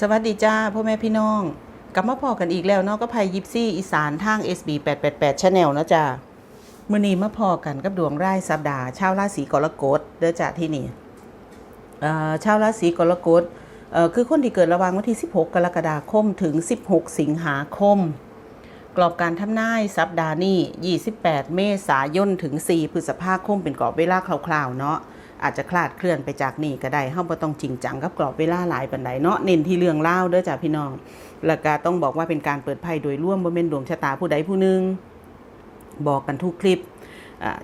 สวัสดีจ้าพ่อแม่พี่น้อง กลับมาพอกันอีกแล้วเนาะก็ภัยยิปซี่อีสานทาง SB 888 Channel นะจ้ามื้อนี้มาพอกันกับดวงไรายสัปดาห์ชาวราศีกรกฎเด้อจ้าที่นี่เอ่อชาวราศีกรกฎเอ่อคือคนที่เกิดระหว่างวันที่ 16 กรกฎาคมถึง 16 สิงหาคม กรอบการทำนายสัปดาห์นี้ 28 เมษายนถึง 4 พฤษภาคมเป็นกรอบเวลาคร่าวๆเนาะ อาจจะคลาดเคลื่อนไปจากนี่ก็ได้เฮาบ่ต้องจริงจังกับกรอบเวลาหลายปานใดเนาะเน้นที่เรื่องเล่าเด้อจ้ะพี่น้องแล้วก็ต้องบอกว่าเป็นการเปิดไพ่โดยร่วมบ่แม่นดวงชะตาผู้ใดผู้หนึ่งบอกกันทุกคลิป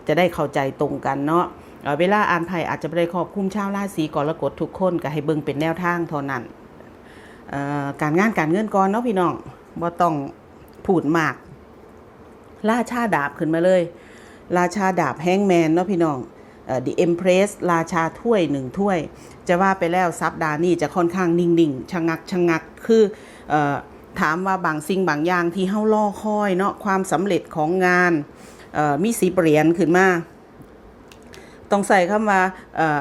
จะได้เข้าใจตรงกันเนาะเวลาอ่านไพ่อาจจะบ่ได้ครอบคลุมชาวราศีกรกฎทุกคนก็ให้เบิ่งเป็นแนวทางเท่านั้นการงานการเงินก่อนเนาะพี่น้องบ่ต้องพูดมาก ราชาดาบขึ้นมาเลย ราชาดาบแฮงแมนเนาะพี่น้อง The Empress ราชาถ้วยหนึ่งถ้วย จะว่าไปแล้วซับดาห์นี่จะค่อนข้างนิ่งๆชะงักชะงักคืออถามว่าบางสิ่งบางอย่างที่เฮาล่อคอยเนาะความสำเร็จของงานมีสีเปลี่ยนขึ้นมาต้องใส่คำว่าเอ่อ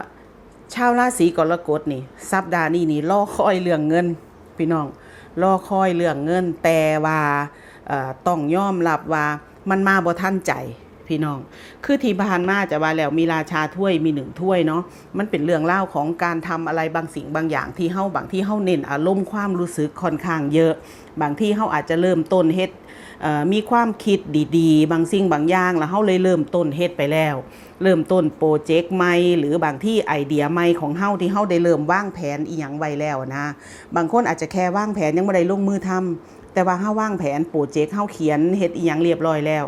ชาวราศีกรกฎนี่สัปดาห์นี้นี่ล่อคอยเรื่องเงิน พี่น้องล่อคอยเรื่องเงิน แต่ว่าต่อต้องยอมรับว่ามันมาบ่ทันใจ พี่น้อง คือที่ผ่านมาจะว่าแล้วมีราชาถ้วยมีหนึ่งถ้วยเนาะมันเป็นเรื่องเล่าของการทำอะไรบางสิ่งบางอย่างที่เฮาบางที่เฮาเน้นอารมณ์ความรู้สึกค่อนข้างเยอะ บางที่เฮาอาจจะเริ่มต้นเฮ็ดมีความคิดดีๆ บางสิ่งบางอย่างแล้วเฮาเลยเริ่มต้นเฮ็ดไปแล้ว เริ่มต้นโปรเจกต์ใหม่หรือบางที่ไอเดียใหม่ของเฮาที่เฮาได้เริ่มวางแผนอีหยังไว้แล้วนะ บางคนอาจจะแค่วางแผนยังบ่ได้ลงมือทำ แต่ว่าเฮาวางแผนโปรเจกต์เฮาเขียนเฮ็ดอีหยังเรียบร้อยแล้ว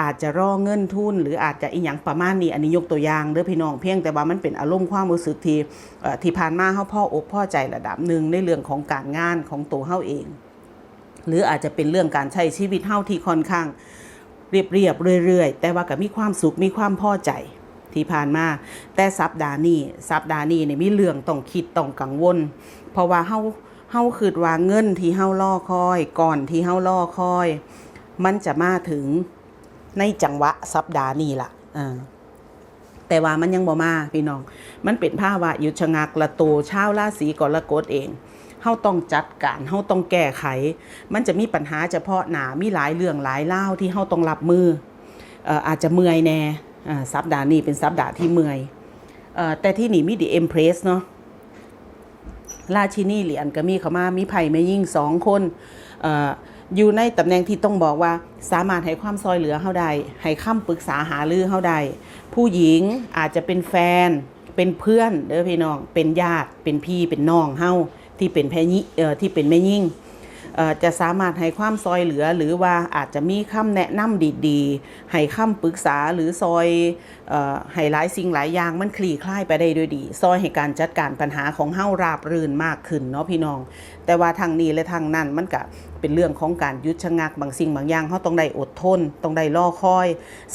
อาจจะรอเงินทุน หรืออาจจะอีหยังประมาณนี้อันนี้ยกตัวอย่างเด้อพี่น้องเพียงแต่ว่ามันเป็นอารมณ์ความรู้สึกที่ที่ผ่านมาเฮาพ่ออกพ่อใจระดับหนึ่งในเรื่องของการงานของตัวเฮาเอง หรืออาจจะเป็นเรื่องการใช้ชีวิตเฮาที่ค่อนข้างเรียบเรียบๆเรื่อยๆ แต่ว่าก็มีความสุขมีความพอใจที่ผ่านมา แต่สัปดาห์นี้สัปดาห์นี้เนี่ยมีเรื่องต้องคิดต้องกังวล เพราะว่าเฮา เฮาคิดว่าเงินที่เฮาล่อคอย ก่อนที่เฮาล่อคอย มันจะมาถึงในจังหวะสัปดาห์นี้ล่ะอ่าแต่ว่ามันยังบ่มาพี่น้อง มันเป็นภาวะหยุดชะงักละโตชาวราศีกรกฎเองเฮาต้องจัดการเฮาต้องแก้ไข มันจะมีปัญหาเฉพาะหนามีหลายเรื่องหลายเล่าที่เฮาต้องรับมือเอ่อาจจะเมื่อยแน่สัปดาห์นี้เป็นสัปดาห์ที่เมื่อยอแต่ที่นี่มีดีเอ็มเพรสเนาะ ราชินีเหรียญก็มีเขามามีไผ่แม่ยิ่งสองคนอยู่ในตำแหน่งที่ต้องบอกว่าสามารถให้ความซอยเหลือเฮาได้ให้คำปรึกษาหารือเฮาได้ผู้หญิงอาจจะเป็นแฟน เป็นเพื่อนเด้อพี่น้อง เป็นญาติเป็นพี่เป็นน้องเฮาที่เป็นแพยิ่งที่เป็นแม่ยิ่ง จะสามารถให้ความซอยเหลือ หรือว่าอาจจะมีคำแนะนำดีๆ ให้คำปรึกษาหรือซอยออให้หลายสิ่งหลายอย่างมันคลี่คลายไปได้ด้วยดี ซอยให้การจัดการปัญหาของเฮาราบรื่นมากขึ้นเนาะพี่น้อง แต่ว่าทางนี้และทางนั้นมันก็เป็นเรื่องของการยุดชะงักบางสิ่งบางอย่างเฮาต้องได้อดทน ต้องได้รอคอย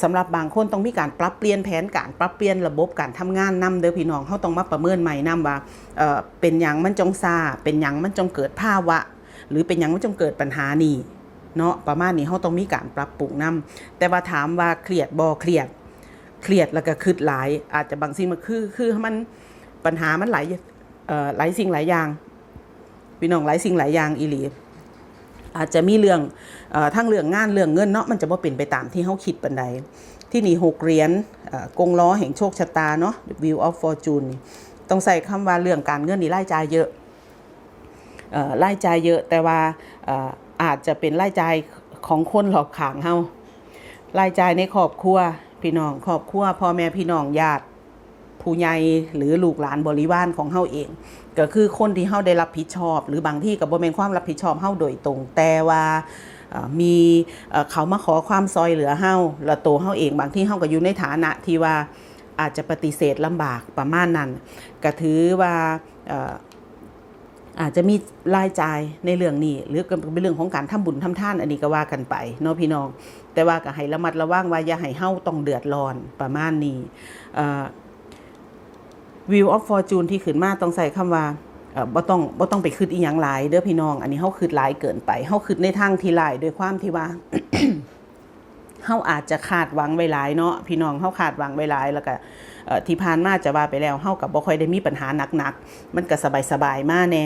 สำหรับบางคนต้องมีการปรับเปลี่ยนแผนการปรับเปลี่ยนระบบการทำงานนํเด้อพี่น้องเฮาต้องมาประเมินใหม่นํว่าเอ่อเป็นหยังมันจงซาเป็นหยังมันจงเกิดภาวะ หรือเป็นยังไมันจงเกิดปัญหานี่เนาะประมาณนี้เฮาต้องมีการปรับปรุงนํแต่ว่าถามว่าเครียดบ่เครียดเครียดแล้วก็คิดหลาย อาจจะบางสิ่งมันคือคือมันปัญหามันหลายหลายสิ่งหลายอย่างพี่น้องหลายสิ่งหลายอย่างอีหลีอาจจะมีเรื่องอทั้งเรื่องงานเรื่องเงินเนาะมันจะบ่เป็นไปตามที่เฮาคิดปานใดที่นี่หกเหรียญเอ่อกงล้อแห่งโชคชะตาเนาะ Wheel of Fortune ต้องใส่คำว่าเรื่องการเงินนี่รายจ่ายเยอะ เอ่อรายจ่ายเยอะแต่ว่าอาจจะเป็นรายจ่ายของคนรอบข้างเฮารายจ่ายในครอบครัวพี่น้องครอบครัวพ่อแม่พี่น้องญาติผู้ใหญ่หรือลูกหลานบริวารของเฮาเอง ก็คือคนที่เฮาได้รับผิดชอบ หรือบางที่ก็บ่แม่นความรับผิดชอบเฮาโดยตรง แต่ว่ามีเขามาขอความซอยเหลือเฮาแล้วตัวเฮาเอง บางที่เฮาก็อยู่ในฐานะที่ว่าอาจจะปฏิเสธลำบากประมาณนั้นก็ถือว่า อาจจะมีรายจ่ายในเรื่องนี้ หรือเป็นเรื่องของการทำบุญทำทานอันนี้ก็ว่ากันไปเนาะพี่น้อง แต่ว่าก็ให้ระมัดระวังว่าอย่าให้เฮาต้องเดือดร้อนประมาณนี้วิวออฟฟอร์จูนที่ขึ้นมาต้องใส่คำว่าเอ่อบ่ต้องบ่ต้องไปคิดอีหยังหลายเด้อพี่น้อง อันนี้เฮาคิดหลายเกินไปเฮาคิดในทางที่หลายด้วยความที่ว่าเฮาอาจจะคาดหวังไว้หลายเนาะพี่น้องเฮาคาดหวังไว้หลายแล้วก็ ที่ผ่านมาจะว่าไปแล้วเฮากับบ่ค่อยได้มีปัญหาหนักๆมันก็สบายๆมาแน่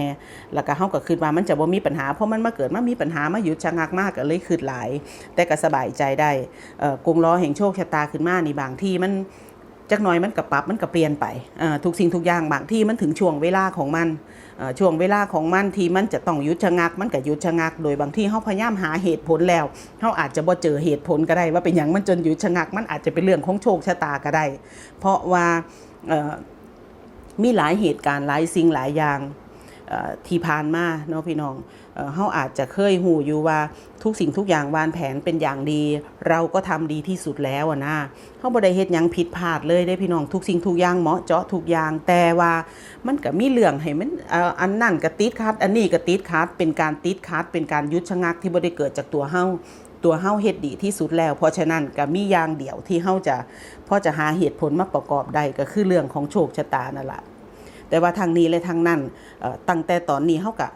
แล้วก็เฮาก็คิดว่ามันจะบ่มีปัญหาเพราะมันมาเกิดมามีปัญหามาหยุดชะงักมากก็เลยคิดหลาย แต่ก็สบายใจได้เอ่อกงล้อแห่งโชคชะตาขึ้นมานี่บางที่มัน จักหน่อยมันกับปรับมันกับเปลี่ยนไปทุกสิ่งทุกอย่างบางที่มันถึงช่วงเวลาของมันช่วงเวลาของมันที่มันจะต้องยุดชะงัก มันก็หยุดชะงัก โดยบางที่เขาพยายามหาเหตุผลแล้วเขาอาจจะบ่เจอเหตุผลก็ได้ ว่าเป็นอย่างมันจนยุดชะงัก มันอาจจะเป็นเรื่องของโชคชะตาก็ได้ เพราะว่ามีหลายเหตุการณ์หลายสิ่งหลายอย่าง ที่ผ่านมาเนาะพี่น้องเฮาอาจจะเคยหูอยู่ว่าทุกสิ่งทุกอย่างวางแผนเป็นอย่างดี เราก็ทำดีที่สุดแล้วนะเฮาบ่ได้เฮ็ดหยังผิดพลาดเลยได้พี่น้องทุกสิ่งทุกอย่างเหมาะเจาะทุกอย่างแต่ว่ามันก็มีเรื่องให้มันอันนั่นก็ติดคัดอันนี้ก็ติดคัดเป็นการติดคัดเป็นการยุดชะงักที่บ่ได้เกิดจากตัวเฮาตัวเฮาเฮ็ดดีที่สุดแล้ว เพราะฉะนั้นก็มีอย่างเดียวที่เฮาจะพอจะหาเหตุผลมาประกอบได้ก็คือเรื่องของโชคชะตานั่นแหละ แต่ว่าทางนี้และทางนั้นตั้งแต่ตอนนี้เฮาก็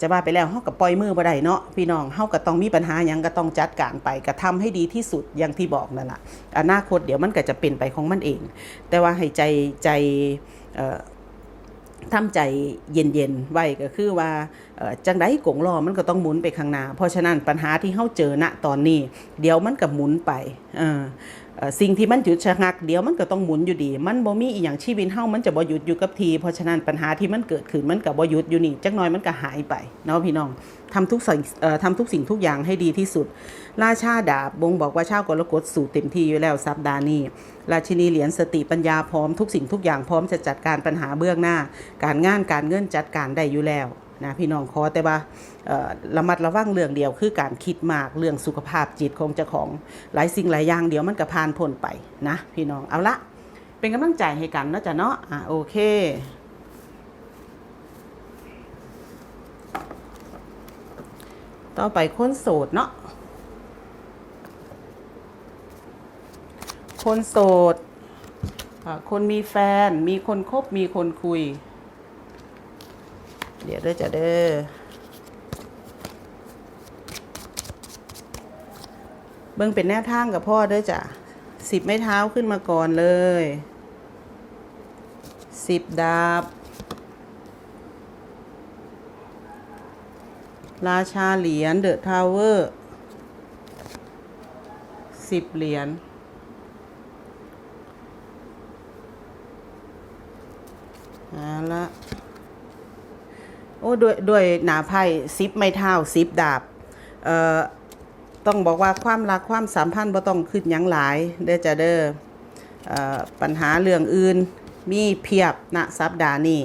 จะว่าไปแล้วเฮาก็ปล่อยมือบ่ได้เนาะพี่น้องเฮาก็ต้องมีปัญหาหยังก็ต้องจัดการไปก็ทำให้ดีที่สุดอย่างที่บอกนั่นล่ะอนาคตเดี๋ยวมันก็จะเป็นไปของมันเอง แต่ว่าให้ใจใจเอ่อทำใจเย็นๆ ไว้ก็คือว่าจังไดกงล้อมันก็ต้องหมุนไปข้างหน้า เพราะฉะนั้นปัญหาที่เฮาเจอณตอนนี้ เดี๋ยวมันก็หมุนไปเออเอ่อ สิ่งที่มันหยุดชะงักเดี๋ยวมันก็ต้องหมุนอยู่ดี มันบ่มีอีหยังชีวิตเฮามันจะบ่หยุดอยู่กับที เพราะฉะนั้นปัญหาที่มันเกิดขึ้นมันก็บ่หยุดอยู่นี่จักหน่อยมันก็หายไปเนาะพี่น้องทำทุกสิ่งทำทุกสิ่งทุกอย่างให้ดีที่สุด ราชาดาบ บงบอกว่าชาวกรกฎสู่เต็มที่อยู่แล้วสัปดาห์นี้ ราชินีเหรียญสติปัญญาพร้อมทุกสิ่งทุกอย่างพร้อมจะจัดการปัญหาเบื้องหน้า การงานการเงินจัดการได้อยู่แล้ว นะพี่น้องขอแต่ว่าระมัดระวังเรื่องเดียวคือการคิดมากเรื่องสุขภาพจิตของเจ้าของหลายสิ่งหลายอย่างเดี๋ยวมันก็ผ่านพ้นไปนะพี่น้องเอาละเป็นกำลังใจให้กันเนาะจ๊ะเนาะอะโอเคต่อไปคนโสดเนาะ คนโสด คนมีแฟน มีคนคบ มีคนคุย เดี๋ยวเด้อจะเด้อเบิ่งเป็นแนวทางกับพ่อเด้อจ้ะสิบไม้เท้าขึ้นมาก่อนเลยสิบดาบ ราชาเหรียญเดอะทาวเวอร์สิบเหรียญเอาละ อ้ด้วยด้วยหนาไพ่ซิปไม่เท่าซิปดาบเอ่อต้องบอกว่าความรักความสัมพันธ์บ่ต้องขึ้นยังหลายเด้อจะเด้อเอ่อปัญหาเรื่องอื่นมีเพียบณสัปดาห์นี้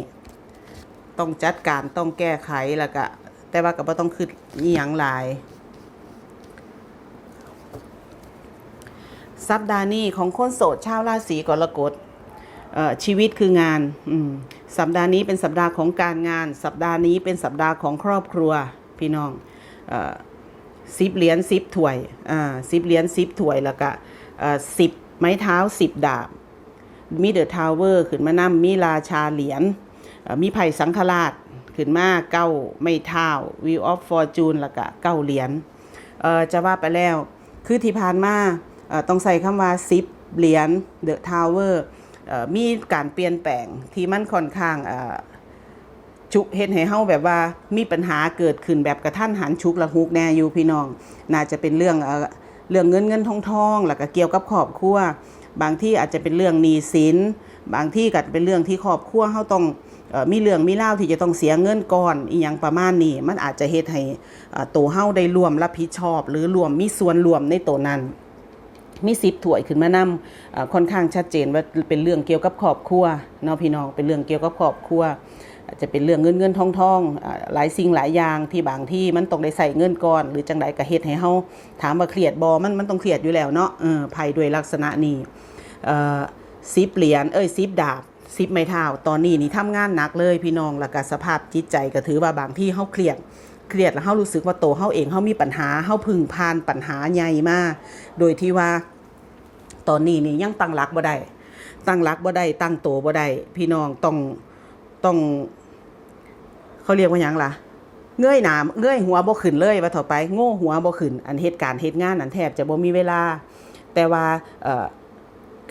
ต้องจัดการต้องแก้ไขแล้วก็แต่ว่าก็บ่ต้องขึ้นอีหยังหลายสัปดาห์นี้ของคนโสดชาวราศีกรกฎเอ่อชีวิตคืองานอืม สัปดาห์นี้เป็นสัปดาห์ของการงาน สัปดาห์นี้เป็นสัปดาห์ของครอบครัวพี่น้องอสิบเหรียญสิบถ้วยสิบเหรียญสิบถ้วยแล้วก็สิบไม้เท้าสิบดาบ มีเดอะทาวเวอร์ขึ้นมานํมีราชาเหรียญมีไผ่สังฆราชขึ้นมาเก้าไม่เท้าวิวออฟฟอร์จูนแล้วก็เก้าเหรียญจะว่าไปแล้ว คือที่ผ่านมาต้องใส่คำว่าสิบเหรียญเดอะทาวเวอร์ มีการเปลี่ยนแปลงที่มันค่อนข้างชุกเฮ็ดให้เฮาแบบว่ามีปัญหาเกิดขึ้นแบบกระทันหันชุกละหุกแน่อยู่พี่น้อง น่าจะเป็นเรื่องเรื่องเงินเงินทองทองแล้วก็เกี่ยวกับครอบครัวบางที่อาจจะเป็นเรื่องหนี้สินบางที่ก็เป็นเรื่องที่ครอบครัวเฮาต้องอมีเรื่องมีเล่าที่จะต้องเสียเงินก่อนอีหยังประมาณนี้ มันอาจจะเฮ็ดให้ตัวเฮาได้ร่วมรับผิดชอบ หรือรวมมีส่วนรวมในตัวนั้น มีสิบถ้วยขึ้นมานำเอ่อค่อนข้างชัดเจนว่าเป็นเรื่องเกี่ยวกับครอบครัวเนาะพี่น้องเป็นเรื่องเกี่ยวกับครอบครัวอาจจะเป็นเรื่องเงินเงินทองทองหลายสิ่งหลายอย่างที่บางที่มันต้องได้ใส่เงินก่อน หรือจังใดก็เฮ็ดให้เฮาถามว่าเครียดบ่มันมันต้องเครียดอยู่แล้วเนาะเออภัยด้วยลักษณะนี้เอ่อสิบเหรียญเอ้ยสิบดาบสิบไม้เท้าตอนนี้นี่ทำงานหนักเลยพี่น้องแล้วก็สภาพจิตใจก็ถือว่าบางที่เฮาเครียด เครียดแล้วเฮารู้สึกว่าโตเฮาเองเฮามีปัญหาเฮาพึ่งพานปัญหาใหญ่มากโดยที่ว่า ตอนนี้นี่ยังตั้งหลักบ่ได้ตั้งหลักบ่ได้ตั้งโตวบ่ได้พี่น้องต้องต้อง เขาเรียกว่าหยังล่ะเงยหน้าเงยหัวบ่ขึ้นเลยว่าต่อไป โง่หัวบ่ขึ้นอันเหตุการณ์เหตุงานนั้นแทบจะบ่มีเวลา แต่ว่าเอ่อ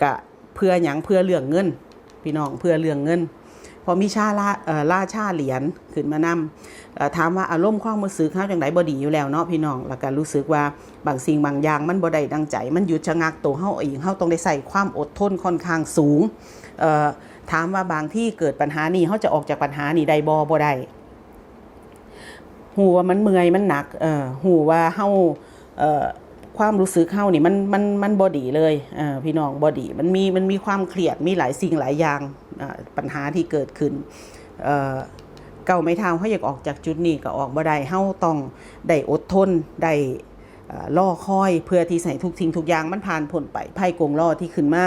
กะเพื่อหยังเพื่อเรื่องเงิน พี่น้องเพื่อเรื่องเงิน พอมีชาลาเอ่อล่าชาเหรียญขึ้นมานำเอ่อถามว่าอารมณ์ความรู้สึกเฮาจังไดบ่ดีอยู่แล้วเนาะพี่น้องแล้วก็รู้สึกว่าบางสิ่งบางอย่างมันบ่ได้ดังใจ มันหยุดชะงักตัวเฮาเองเฮาต้องได้ใส่ความอดทนค่อนข้างสูงถามว่าบางที่เกิดปัญหานี้เฮาจะออกจากปัญหานี้ได้บ่บ่ได้หูว่ามันเมื่อยมันหนักหูว่าเฮา ความรู้สึกเฮานี่มันมันมันบ่ดีเลยอ่อพี่น้องบ่ดีมันมีมันมีความเครียดมีหลายสิ่งหลายอย่างปัญหาที่เกิดขึ้นเก่าไม่เท่าเขาอยากออกจากจุดนี้ก็ออกบ่ได้เฮาต้องได้อดทนได้ล่อคอยเพื่อที่ใส่ทุกสิ่งทุกอย่างมันผ่านพ้นไปไพ่กงล่อที่ขึ้นมา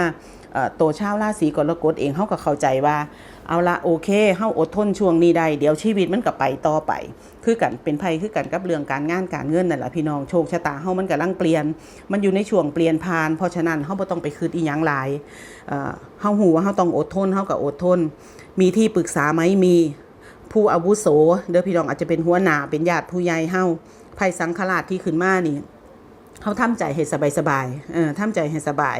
เอ่อตัวชาวราศีกรกฎเองเฮาก็เข้าใจว่า เอาละโอเคเฮาอดทนช่วงนี้ได้เดี๋ยวชีวิตมันก็ไปต่อไป คือกันเป็นไพ่คือกันกับเรื่องการงานการเงินนั่นแหละพี่น้องโชคชะตาเฮามันกำลังเปลี่ยน มันอยู่ในช่วงเปลี่ยนผ่าน เพราะฉะนั้นเฮาบ่ต้องไปคืดอีหยังหลายเอ่อเฮาหูว่าเฮาต้องอดทนเฮาก็อดทน มีที่ปรึกษาไหมมีผู้อาวุโสเด้อพี่น้องอาจจะเป็นหัวหน้าเป็นญาติผู้ใหญ่เฮาไพ่สังฆราชที่ขึ้นมานี่ เขาทำใจให้สบายสบายๆเออทำใจให้สบาย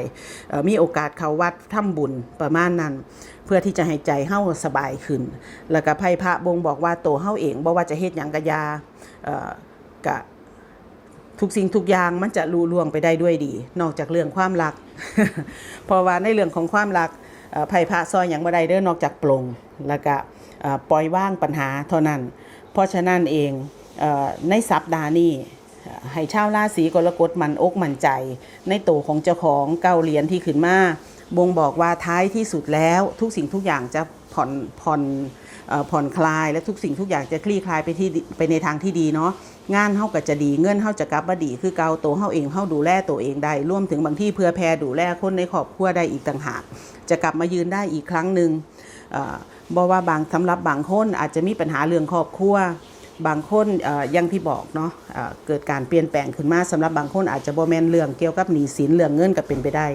มีโอกาสเขาวัดทำบุญประมาณนั้น เพื่อที่จะให้ใจเฮาสบายขึ้น แล้วก็ไพ่พระบงบอกว่าโตเฮาเองบ่ว่าจะเฮ็ดหยังกะยาเอ่อกะทุกสิ่งทุกอย่างมันจะลุล่วงไปได้ด้วยดี นอกจากเรื่องความรัก เพราะว่าในเรื่องของความรักไพ่พระซอยหยังบ่ได้เด้อนอกจากปลงแล้วก็ปล่อยว่างปัญหาเท่านั้น เพราะฉะนั้นเองเออในสัปดาห์นี้ ให้ชาวราศีกรกฎมันอกมันใจ ในโตของเจ้าของเก้าเหรียญที่ขึ้นมาบ่งบอกว่าท้ายที่สุดแล้วทุกสิ่งทุกอย่างจะผ่อนผ่อนผ่อนคลายและทุกสิ่งทุกอย่างจะคลี่คลายไปที่ไปในทางที่ดีเนาะงานเฮาก็จะดีเงินเฮาจะกลับมาดี คือเกาตัวเฮาเองเฮาดูแลตัวเองได้ร่วมถึงบางที่เพื่อแพรดูแลคนในครอบครัวได้อีกต่างหาก จะกลับมายืนได้อีกครั้งหนึ่งเอ่อบอกว่าบางสำหรับบางคนอาจจะมีปัญหาเรื่องครอบครัว บางคนเอ่ออยังที่บอกเนาะเอ่อเกิดการเปลี่ยนแปลงขึ้นมาสำหรับบางคนอาจจะบ่แม่นเรื่องเกี่ยวกับหนี้สินเรื่องเงินก็เป็นไปได้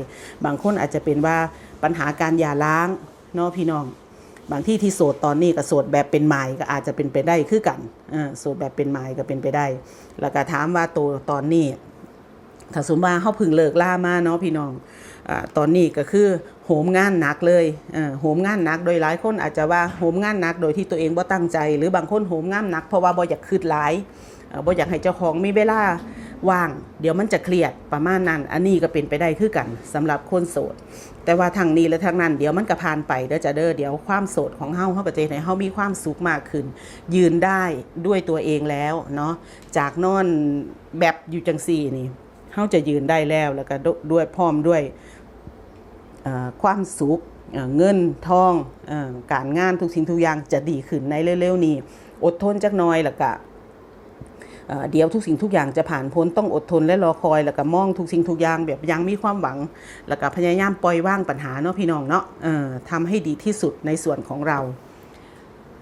บางคนอาจจะเป็นว่าปัญหาการหย่าร้างเนาะพี่น้อง บางที่ที่โสดตอนนี้ก็โสดแบบเป็นหมายก็อาจจะเป็นไปได้คือกันโสดแบบเป็นหมายก็เป็นไปได้ แล้วก็ถามว่าตัวตอนนี้ถ้าสมมติว่าเขาพึ่งเลิกล่ามาเนาะพี่น้อง ตอนนี้ก็คือโหมงานหนักเลยโหมงานหนักโดยหลายคนอาจจะว่าโหมงานหนักโดยที่ตัวเองบ่ตั้งใจ หรือบางคนโหมงานหนักเพราะว่าบ่อยากคืดหลายบ่อยากให้เจ้าของมีเวลาว่าง เดี๋ยวมันจะเครียดประมาณนั้น อันนี้ก็เป็นไปได้คือกันสำหรับคนโสด แต่ว่าทางนี้และทางนั้น เดี๋ยวมันก็ผ่านไปเด้อจะเด้อเดี๋ยวความโสดของเฮาเฮาก็จะเห็นให้เฮามีความสุขมากขึ้น ยืนได้ด้วยตัวเองแล้วเนาะจากนอนแบบอยู่จังซี่นี่เขาจะยืนได้แล้วแล้วก็ด้วยพร้อมด้วย ความสุขเเงินทองอการงานทุกสิ่งทุกอย่างจะดีขึ้นในเร็วๆนี้ อดทนจักหน่อยล้วก็เเดี๋ยวทุกสิ่งทุกอย่างจะผ่านพ้นต้องอดทนและรอคอยแล้วก็มองทุกสิ่งทุกอย่างแบบยังมีความหวัง แล้วก็พยายามปล่อยว่างปัญหาเนาะพี่น้องเนาะทำให้ดีที่สุดในส่วนของเรา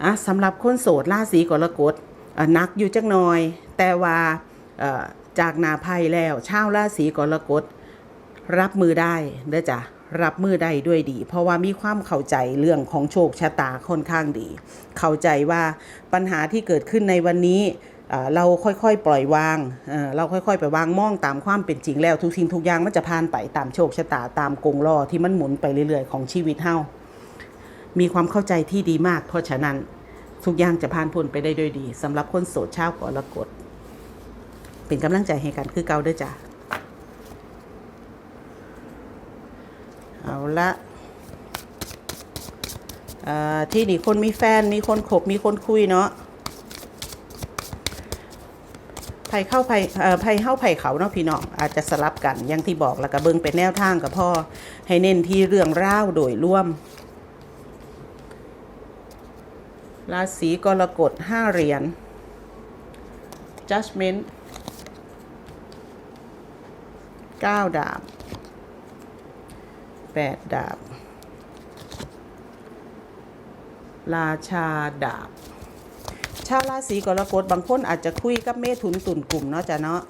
อะสำหรับคนโสดราศีกรกฎนักอยู่จักหน่อย แต่ว่าจากนาภัยแล้วชาวราศีกรกฎรับมือได้เด้อจ้ะ รับมือได้ด้วยดี เพราะว่ามีความเข้าใจเรื่องของโชคชะตาค่อนข้างดี เข้าใจว่าปัญหาที่เกิดขึ้นในวันนี้เราค่อยๆ ปล่อยวาง เราค่อยๆ ไปวางมองตามความเป็นจริงแล้ว ทุกสิ่งทุกอย่างมันจะผ่านไปตามโชคชะตาตามกงล้อที่มันหมุนไปเรื่อยๆ ของชีวิตเฮา มีความเข้าใจที่ดีมาก เพราะฉะนั้นทุกอย่างจะผ่านพ้นไปได้ด้วยดีสำหรับคนโสดชาวกรกฎเป็นกำลังใจให้กันคือเก่าด้อจ้ะ เอา ละที่นี่คนมีแฟนมีคนคบมีคนคุยเนาะไผ่เข้าไผ่ไผ่เข้าไผ่เขาเนาะพี่น้องอาจจะสลับกันอย่างที่บอกแล้วก็เบิ่งเป็นแนวทางกับพ่อให้เน้นที่เรื่องร่าวโดยร่วม ราศีกรกฎห้าเหรียญ judgment เก้าดาบ แปดดาบ ราชาดาบ ชาวราศีกรกฎบางคนอาจจะคุยกับเมถุนตุนกลุ่มเนาะจ้ะเนาะ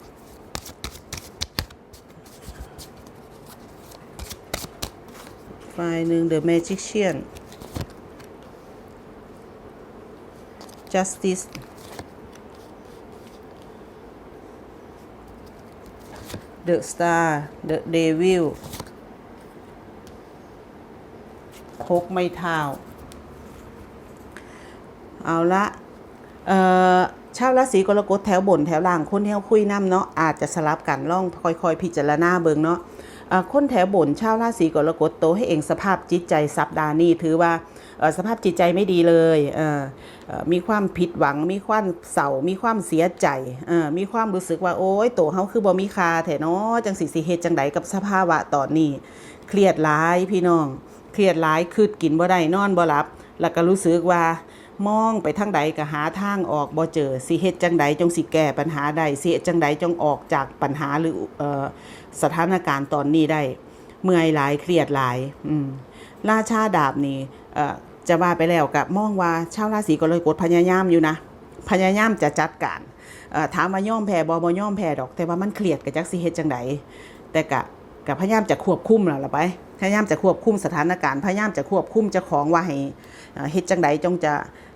ฝ่ายหนึ่ง The Magician Justice The Star The Devil หกไม่เท้าเอาละเอ่อชาวราศีกรกฎแถวบนแถวล่างคนที่เขาคุยน้ำเนาะอาจจะสลับกันล่องค่อยๆ พิจารณาเบิงเนาะเอ่อคนแถวบนชาวราศีกรกฎโตให้เองสภาพจิตใจสัปดาห์นี้ถือว่าเอ่อสภาพจิตใจไม่ดีเลยเอ่อมีความผิดหวัง มีความเศร้ามีความเสียใจเอ่อมีความรู้สึกว่าโอ้ยโตเฮาคือบ่มีคาแท้เนาะจังสิสิเฮ็ดจังไดกับสภาวะตอนนี้ เครียดหลายพี่น้อง เครียดหลายคืดกินบ่ได้นอนบ่หลับ แล้วก็รู้สึกว่ามองไปทางใดก็หาทางออกบ่เจอสิเฮ็ดจังใดจงสิแก้ปัญหาใดสิเฮ็ดจังใดจงออกจากปัญหาหรืออสถานการณ์ตอนนี้ได้ เมื่อยหลายเครียดหลายราชาดาบนี่จะว่าไปแล้วกับมองว่าชาวราศีกรกฎพยายามอยู่นะ พยายามจะจัดการถามว่าย่อมแพ้บ่บ่ย่อมแพ้ดอก แต่ว่ามันเครียดก็จักสิเฮ็ดจังใดแต่กะ กับพยายามจะควบคุมล่ะไปพยายามจะควบคุมสถานการณ์พยายามจะควบคุมเจ้าของว่าให้เฮ็ดจังใดจงจะ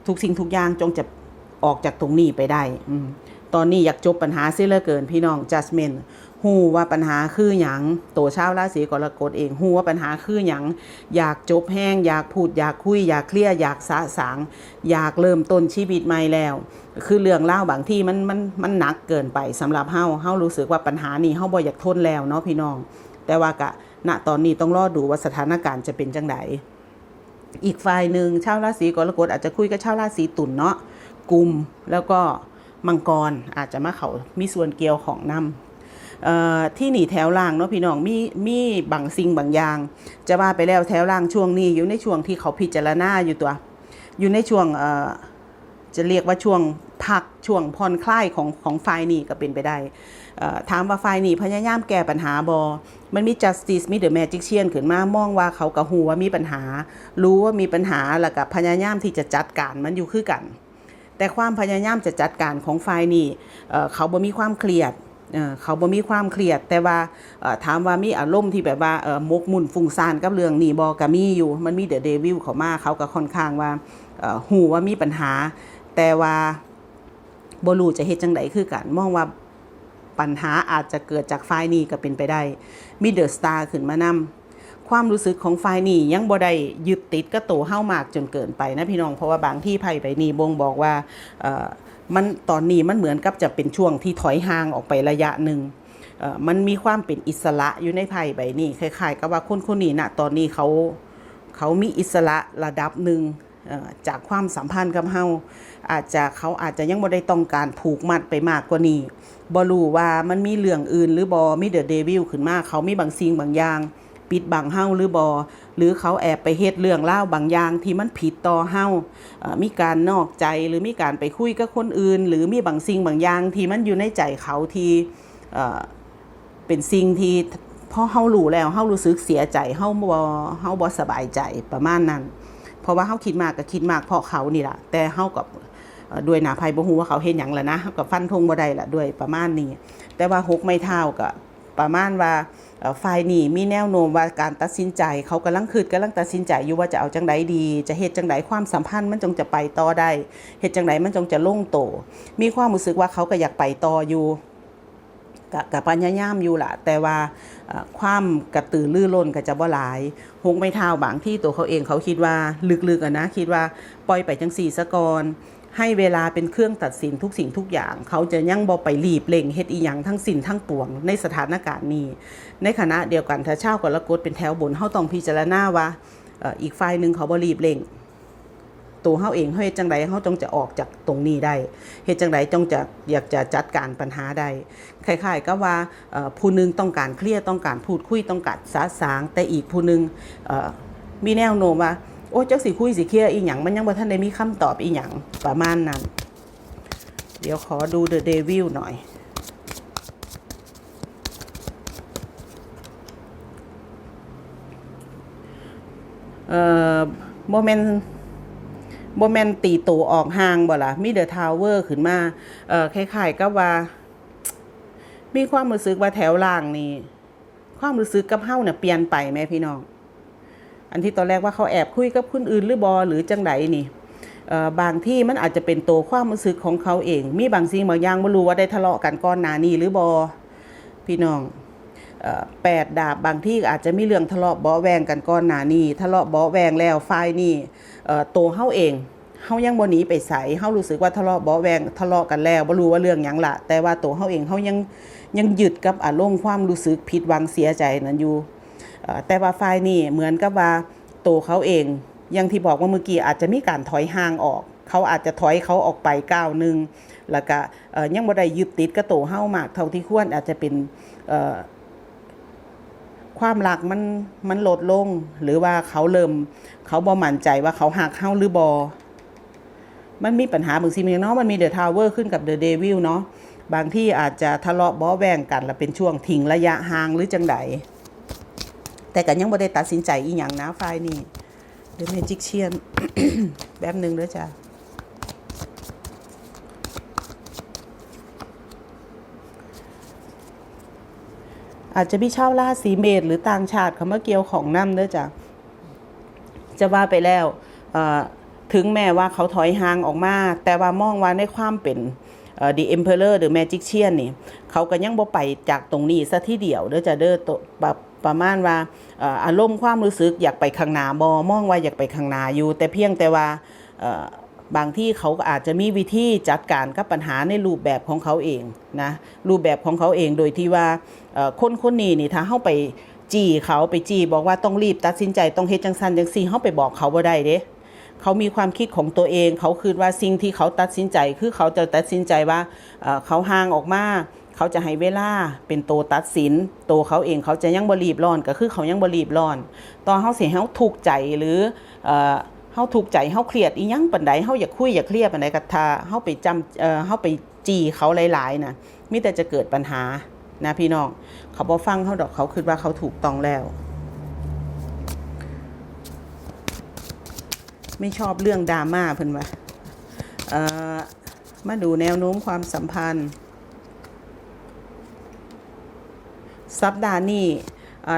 ทุกสิ่งทุกอย่างจงจะออกจากตรงนี้ไปได้อืตอนนี้อยากจบปัญหาเสียเหลือเกินพี่น้องจัสมินฮู้ว่าปัญหาคือหยังตัวชาวราศีกรกฎเองฮู้ว่าปัญหาคือหยังอยากจบแห้ง อยากพูด อยากคุย อยากเคลียร์อยากสะสาง อยากเริ่มต้นชีวิตใหม่แล้ว คือเรื่องเล่าบางที่มันมันมันหนักเกินไปสำหรับเฮาเฮารู้สึกว่าปัญหานี้เฮาบ่อยากทนแล้วเนาะพี่น้อง แต่ว่ากะณตอนนี้ต้องรอดูว่าสถานการณ์จะเป็นจังไดอีกฝ่ายหนึ่งชาวราศีกรกฎอาจจะคุยกับชาวราศีตุลเนาะกลุ่มแล้วก็มังกรอาจจะมาเขามีส่วนเกี่ยวของนำเอ่อที่หนีแถวล่างเนาะพี่น้องมีมีบางสิ่งบางอย่าง จะว่าไปแล้วแถวล่างช่วงนี้อยู่ในช่วงที่เขาพิจารณาอยู่ตัว อยู่ในช่วงเอ่อจะเรียกว่าช่วง พักช่วงผ่อนคลายของของฝ่ายนี้ก็เป็นไปได้ถามว่าฝ่ายนี้พยายามแก้ปัญหาบอมันมี justice มี the magician ขึ้นมามองว่าเขากะหูว่ามีปัญหา รู้ว่ามีปัญหาแล้วก็พยายามที่จะจัดการมันอยู่คือกัน แต่ความพยายามจะจัดการของฝ่ายนี้เอ่เขาบ่มีความเครียดเขาบ่มีความเครียด แต่ว่าถามว่ามีอารมณ์ที่แบบว่ามกมุ่นฟุ้งซ่านกับเรื่องนี้บอก็มีอยู่ มันมีเดอะเดวิลเขามาเขาก็ค่อนข้างว่าหูว่ามีปัญหา แต่ว่า บ่รู้จะเฮ็ดจังไดคือกันมองว่าปัญหาอาจจะเกิดจากฝ่ายนี้ก็เป็นไปได้มีเดอะสตาร์ขึ้นมานำความรู้สึกของฝ่ายนี้ยังบ่ได้ยึดติดกับโตวเฮามากจนเกินไปนะพี่น้องเพราะว่าบางที่ไพ่ใบนี้บ่งบอกว่ามันตอนนี้มันเหมือนกับจะเป็นช่วงที่ถอยห่างออกไประยะหนึ่งมันมีความเป็นอิสระอยู่ในไพ่ใบนี้คล้ายๆกับว่าคนคนนี้ณตอนนี้เขาเขามีอิสระระดับหนึ่งจากความสัมพันธ์กับเฮา อาจจะเขาอาจจะยังบ่ได้ต้องการผูกมัดไปมากกว่านี้บรู้ว่ามันมีเรื่องอื่น หรือบอมีเดอะเดวิลขึ้นมาเขามีบางสิ่งบางอย่าง ปิดบังเฮาหรือบอหรือเขาแอบไปเฮ็ดเรื่องเล่าบางอย่างที่มันผิดต่อเฮามีการนอกใจหรือมีการไปคุยกับคนอื่น หรือมีบางสิ่งบางอย่างที่มันอยู่ในใจเขาที่เป็นสิ่งที่พอเฮารู้แล้วเฮารู้สึกเสียใจเฮาบ่เฮาบ่สบายใจประมาณนั้น เพราะว่าเฮาคิดมากก็คิดมากเพราะเขานี่ล่ะแต่เฮากับเด้วยหนาภัยบ่ฮู้ว่าเขาเฮ็ดหยังละนะก็ฟันธงบ่ได้ละด้วยประมาณนี้ แต่ว่าหกไม่เท่าก็ประมาณว่าฝ่ายนี้มีแนวโน้มว่าการตัดสินใจ เขากำลังคิดกำลังตัดสินใจอยู่ว่าจะเอาจังไดดี จะเฮ็ดจังไดความสัมพันธ์มันจงจะไปต่อได้เฮ็ดจังไดมันจงจะลงโต มีความรู้สึกว่าเขาก็อยากไปต่ออยู่กะกะพยายามอยู่ละแต่ว่าความกระตือรือร้นก็จะบ่หลายหกไม่เท่าบางที่ตัวเขาเองเขาคิดว่าลึกๆอะนะคิดว่าปล่อยไปจังสี่ซะกอน ให้เวลาเป็นเครื่องตัดสินทุกสิ่งทุกอย่าง เขาจะยังบ่ไปรีบเร่งเฮ็ดอีหยังทั้งสิ้นทั้งปวงในสถานการณ์นี้ ในขณะเดียวกันถ้าเช่ากรกฎเป็นแถวบนเฮาต้องพิจารณาว่าอีกฝ่ายหนึ่งเขาบ่รีบเร่งตัวเฮาเองเฮาเฮ็ดจังไดเฮาจงจะออกจากตรงนี้ได้เฮ็ดจังไดจงจะอยากจะจัดการปัญหาได้คล้ายๆก็ว่าผู้หนึงต้องการเคลียร์ต้องการพูดคุยต้องการสาสางแต่อีกผู้หนึงเอ่อมีแนวโน้มว่า โอ้เจ้าสิคุยสิเคลียร์อีหยังมันยังบ่ทันได้มีคำตอบอีหยังประมาณนั้น เดี๋ยวขอดู The Devil หน่อยเอ่อโมเมนต์โมเมนต์ตีตัวออกห่างบ่ล่ะมีเดอะทาวเวอร์ขึ้นมาเอ่อคล้ายๆก็ว่า มีความรู้สึกว่าแถวล่างนี่ความรู้สึกกับเฮาเนี่ยเปลี่ยนไปไหมพี่น้อง อันที่ตอนแรกว่าเขาแอบคุยกับคนอื่นหรือบอหรือจังไดนี่เอ่บางที่มันอาจจะเป็นตัวความรู้สึกของเขาเอง มีบางสิ่งบางอย่างไม่รู้ว่าได้ทะเลาะกันก่อนหน้านี้หรือบอพี่น้องแปดดาบบางที่อาจจะมีเรื่องทะเลาะเบาแวงกันก่อนหน้านี้ทะเลาะเบาแวงแล้วฝ่ายนี่ตัวเฮาเองเฮายังบ่หนีไปไสเฮารู้สึกว่าทะเลาะเบาแวงทะเลาะกันแล้วบ่รู้ว่าเรื่องหยังละแต่ว่าตัวเฮาเองเฮายังยังยึดกับอารมณ์ความรู้สึกผิดหวังเสียใจนั้นอยู่ แต่ว่าฝ่ายนี่เหมือนกับว่าตัวเขาเองอยังที่บอกว่าเมื่อกี้อาจจะมีการถอยห่างออก เขาอาจจะถอยเขาออกไปก้าวหนึงแล้วก็ยังบ่ได้ยึดติดกับตัวเฮามากเท่าที่ควรอาจจะเป็นความรักมันมันลดลง หรือว่าเขาเริ่ม เขาบ่มั่นใจว่าเขาหักเฮาหรือบอมันมีปัญหาบางสิ่งบางอย่างเนาะมันมีเดอะทาวเวอร์ขึ้นกับเดอะเดวิลเนาะบางที่อาจจะทะเลาะบอแวงกันแล้วเป็นช่วงทิ้งระยะห่างหรือจังได แต่ก็ยังบ่ได้ตัดสินใจอีหยังนะฝ่ายนี้เดอะเมจิกเชียนแป๊บหนึงเด้อจ้ะอาจจะมีชาวราศีเมษหรือต่างชาติเขามาเกี่ยวของน้ำเด้อจ้ะจะว่าไปแล้วเอ่อถึงแม้ว่าเขาถอยห่างออกมา แต่ว่ามองว่าในความเป็นเอ่อ The Emperor หรือ Magician นี่ เขาก็ยังบ่ไปจากตรงนี้ซะทีเดียวเด้อจ้ะเด้อตัวแบบ ประมาณว่าอารมณ์ความรู้สึกอยากไปข้างหน้าบ่มองว่าอยากไปข้างหน้าอยู่ แต่เพียงแต่ว่าบางที่เขาก็อาจจะมีวิธีจัดการกับปัญหาในรูปแบบของเขาเองนะรูปแบบของเขาเองโดยที่ว่าคนคนนี้นี่ถ้าเฮาไปจี้เขาไปจี้บอกว่าต้องรีบตัดสินใจต้องเฮ็ดจังซั่นจังซี่เฮาไปบอกเขาบ่าได้เด้เขามีความคิดของตัวเอง เขาคือว่าสิ่งที่เขาตัดสินใจ คือเขาจะตัดสินใจว่าเขาห่างออกมา เขาจะให้เวลาเป็นโตวตัดสิน โตวเขาเองเขาจะยังบรีบร้อนก็คือเขายังบรีบร้อน ตอนเขาเสียเขาถูกใจหรือเขาถูกใจเขาเครียดอีหยังปันใดเขาอยากคุยอยากเครียดปันใดกัทาเขาไปจำเอ่อเขาไปจีเขาหลายๆนะมิแต่จะเกิดปัญหานะพี่น้องเขาบอฟังเขาดอกเขาคิดว่าเขาถูกต้องแล้ว ไม่ชอบเรื่องดราม่าเพิ่นว่าเอ่อมาดูแนวโน้มความสัมพันธ์ สัปดาห์นี้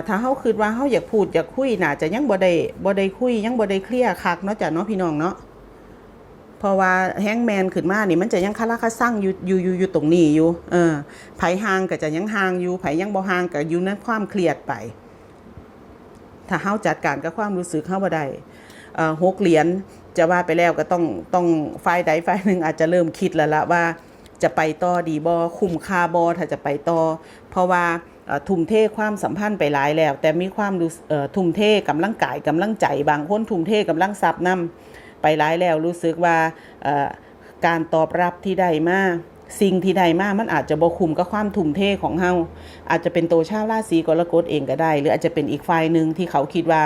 ถ้าเฮาคิดว่าเฮาอยากพูดอยากคุยน่าจะยังบ่ได้บ่ได้คุยยังบ่ได้เคลียร์คักเนาะจ้ะเนาะพี่น้องเนาะเพราะว่าแฮงแมนขึ้นมานี่มันจะยังคาราคาซังอยู่อยู่อยู่อยู่ตรงนี้อยู่ เออไผห่างก็จะยังห่างอยู่ไผยังบ่ห่างก็อยู่ในความเครียดไป ถ้าเฮาจัดการกับความรู้สึกเฮาบ่ได้เอ่อหกเหรียญจะว่าไปแล้วก็ต้องต้องฝ่ายใดฝ่ายหนึ่งอาจจะเริ่มคิดแล้วละว่าจะไปต่อดีบอคุ้มค่าบอถ้าจะไปต่อเพราะว่า ทุ่มเทความสัมพันธ์ไปหลายแล้ว แต่มีความรู้ทุ่มเทกำลังกายกำลังใจ บางคนทุ่มเทกำลังทรัพย์นํไปหลายแล้วรู้สึกว่าการตอบรับที่ได้มาสิ่งที่ได้มากมันอาจจะบ่คุ้มกับความทุ่มเทของเฮาอาจจะเป็นตัวชาวราศีกรกฎเองก็ได้ หรืออาจจะเป็นอีกฝ่ายหนึ่งที่เขาคิดว่า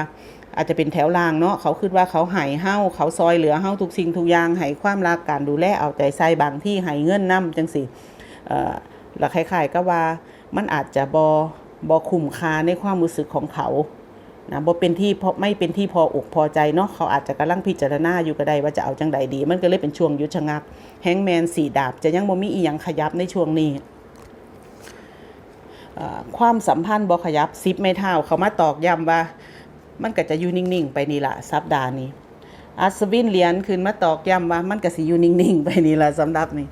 อาจจะเป็นแถวล่างเนาะเขาคิดว่าเขาหายเฮาเขาซอยเหลือเฮาทุกสิ่งทุกอย่างให้ความรักการดูแลเอาใจใส่บางที่ให้เงินนํจังสิเอ่อแล้วคล้ายๆก็ว่า มันอาจจะบอบอคุ้มค่าในความรู้สึกของเขานะบ่เป็นที่พอไม่เป็นที่พออกพอใจเนาะเขาอาจจะกำลังพิจารณาอยู่ก็ได้ว่าจะเอาจังใดดี มันก็เลยเป็นช่วงยุชะงัก แฮงแมนสีดาบ จะยังบ่มีอีหยังขยับในช่วงนี้ความสัมพันธ์บ่ขยับซิปไม่เท่าเขามาตอกย้ำว่า มันก็จะอยู่นิ่งๆ ไปนี่ละสัปดาห์นี้ อัศวินเหรียญขึ้นมาตอกย้ำว่ามันก็สิอยู่นิ่งๆ ไปนี่ละสำหรับนี่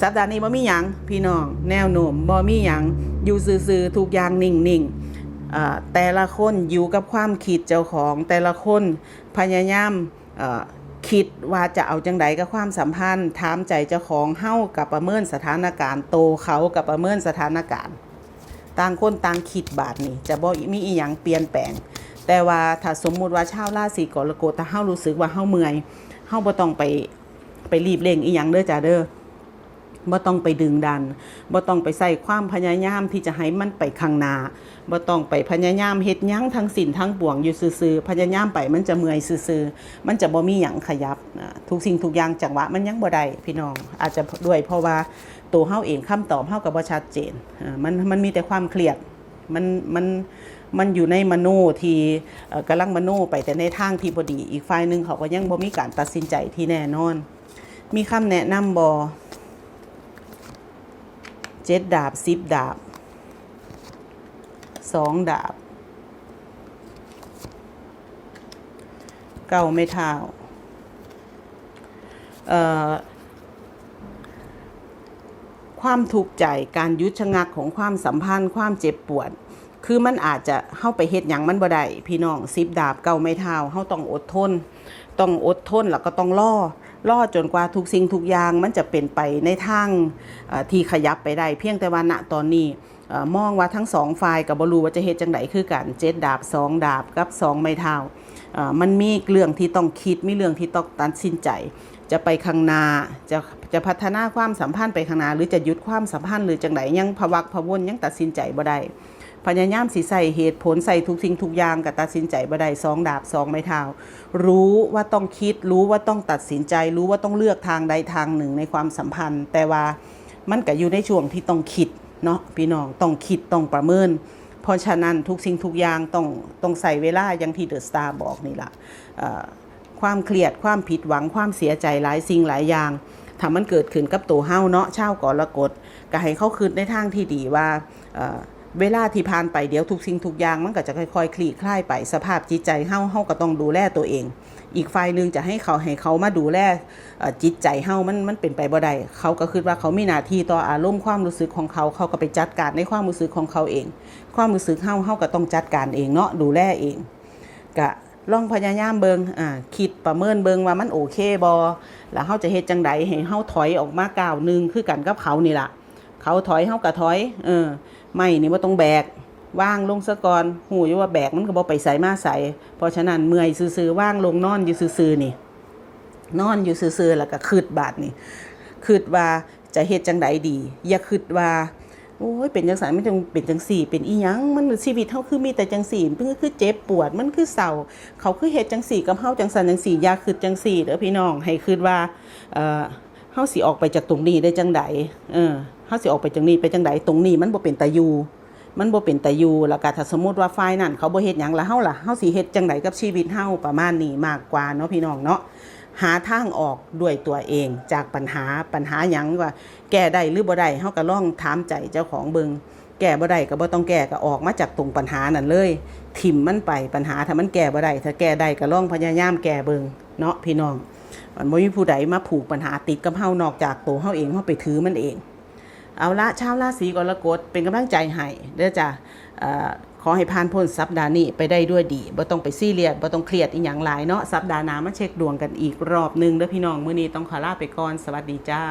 สัปดาห์นี้บ่มีหยังพี่น้องแนวโน้มบ่มีหยังอยู่ซื่อๆทุกอย่างนิ่งๆอ่าแต่ละคนอยู่กับความคิดเจ้าของ แต่ละคนพยายามคิดว่าจะเอาจังใดกับความสัมพันธ์ถามใจเจ้าของเฮากับประเมินสถานการณ์ โตเขากับประเมินสถานการณ์ ต่างคนต่างคิดบาทนี่จะบ่มีอีหยังเปลี่ยนแปลง แต่ว่าถ้าสมมุติว่าชาวราศีกรกฎถ้าเฮารู้สึกว่าเฮาเมื่อยเฮาบ่ต้องไปไปรีบเร่งอีหยังเด้อจ้าเด้อบ่ต้องไปดึงดันบ่ต้องไปใส่ความพยายามที่จะให้มันไปข้างหน้าบ่ต้องไปพยายามเฮ็ดหยังทั้งสิ้นทั้งปวงอยู่ซื่อๆพยายามไปมันจะเมื่อยซื่อๆมันจะบ่มีหยังขยับนะทุกสิ่งทุกอย่างจังหวะมันยังบ่ได้พี่น้อง อาจจะด้วยเพราะว่าตัวเฮาเองคำตอบเฮาก็บ่ชัดเจนอ่ามันมันมีแต่ความเครียด มันมันมันอยู่ในมโนที่กำลังมโนไปแต่ในทางที่บดี อีกฝ่ายหนึ่งเขาก็ยังบ่มีการตัดสินใจที่แน่นอน มีคำแนะนำบอเจ็ดดาบสิบดาบสองดาบเก้าไม่เท้าเอ่อ ความทุกข์ใจการยุดชะงักของความสัมพันธ์ ความเจ็บปวด คือมันอาจจะเข้าไปเฮ็ดหยังมันบ่ได้พี่น้องซิบดาบเก่าไม่เท้าเฮาต้องอดทน ต้องอดทนแล้วก็ต้องล่อล่อจนกว่าทุกสิ่งทุกอย่างมันจะเป็นไปในทางที่ขยับไปได้ เพียงแต่ว่าณตอนนี้มองว่าทั้งสองฝ่ายกับบรูว่าจะเฮ็ดจังไดคือกันเจ็ดดาบสองดาบกับสองไม้เท้ามันมีเรื่องที่ต้องคิดมีเรื่องที่ต้องตัดสินใจ จะไปข้างหน้าจะจะพัฒนาความสัมพันธ์ไปข้างหน้าหรือจะหยุดความสัมพันธ์หรือจังไดยังพวักพวนยังตัดสินใจบ่ได้พยายามสิใส่เหตุผลใส่ทุกสิ่งทุกอย่างกับตัดสินใจบ่ได้สองดาบสองไม้เท้ารู้ว่าต้องคิดรู้ว่าต้องตัดสินใจ รู้ว่าต้องเลือกทางใดทางหนึ่งในความสัมพันธ์ แต่ว่ามันก็อยู่ในช่วงที่ต้องคิดเนาะพี่น้องต้องคิดต้องประเมิน เพราะฉะนั้นทุกสิ่งทุกอย่างต้องต้องใส่เวลาอย่างที่เดอะสตาร์บอกนี่ละ ความเครียดความผิดหวังความเสียใจหลายสิ่งหลายอย่างถ้ามันเกิดขึ้นกับตัวเฮาเนาะเช่าวกรกฎก็ให้เขาคืนในทางที่ดีว่าเวลาที่ผ่านไปเดี๋ยวทุกสิ่งทุกอย่างมันก็จะค่อยๆคลี่คลายไปสภาพจิตใจเฮาเฮาก็ต้องดูแลตัวเอง อีกฝ่ายหนึ่งจะให้เขาให้เขามาดูแลจิตใจเฮามันมันเป็นไปบ่ได้เขาก็คิดว่าเขามีหน้าที่ต่ออารมณ์ความรู้สึกของเขาเขาก็ไปจัดการในความรู้สึกของเขาเอง ความรู้สึกเฮาเฮาก็ต้องจัดการเองเนาะดูแลเองก็ ลองพยายามเบิงอ่าคิดประเมินเบิงว่ามันโอเคบ่แล้วเฮาจะเฮ็ดจังใดให้เฮาถอยออกมาก้าวหนึงคือกันกับเขานี่ล่ะเขาถอยเฮาก็ถอย เออ ไม่นี่ว่าต้องแบกว่างลงซะก่อนหูอยู่ว่าแบกมันก็บ่ไปใส่มาใส่เพราะฉะนั้นเมื่อยซื่อๆว่างลงนอนอยู่ซื่อๆนี่ นอนอยู่ซื่อๆแล้วก็คืดบาดนี่คืดว่าจะเฮ็ดจังใดดี อย่าคืดว่า โอ้ยเป็นจังสันมันจังเป็นจังสี่ เป็นอีหยังมันชีวิตเฮาคือมีแต่จังสี่มันคือเจ็บปวดมันคือเศร้าเขาคือเฮ็ดจังสี่กับเฮาจังสันจังสี่ยาคืดจังสี่เด้อพี่น้องให้คืดว่าเอ่อเฮาสิออกไปจากตรงนี้ได้จังใดเออเฮาสิออกไปจากนี้ไปจังใดตรงนี้มันบ่เป็นตาอยู่มันบ่เป็นตายูแล้วก็ถ้าสมมติว่าฝ่ายนั้นเขาบ่เฮ็ดหยังแล้วเฮาล่ะเฮาสิเฮ็ดจังไดกับชีวิตเฮาประมาณนี้มากกว่าเนาะพี่น้องเนาะ หาทางออกด้วยตัวเองจากปัญหาปัญหาหยังว่า แก้ได้หรือบ่ได้เฮาก็ลองถามใจเจ้าของเบิงแก้บ่ได้ก็บ่ต้องแก้ก็ออกมาจากตรงปัญหานั่นเลยถิ่มมันไปปัญหาถ้ามันแก้บ่ได้ถ้าแก้ได้ก็ลองพยายามแก้เบิงเนาะพี่น้องมันบ่มีผู้ใดมาผูกปัญหาติดกับเฮานอกจากตัวเฮาเองเฮาไปถือมันเอง เอาละชาวราศีกรกฎเป็นกำลังใจให้เด้อจ้ะ ขอให้ผ่านพ้นสัปดาห์นี้ไปได้ด้วยดีบ่ต้องไปซีเรียสบ่ต้องเครียดอีหยังหลายเนาะสัปดาห์หน้ามาเช็คดวงกันอีกรอบนึงเด้อพี่น้องมื้อนี้ต้องขอลาไปก่อนสวัสดีจ้า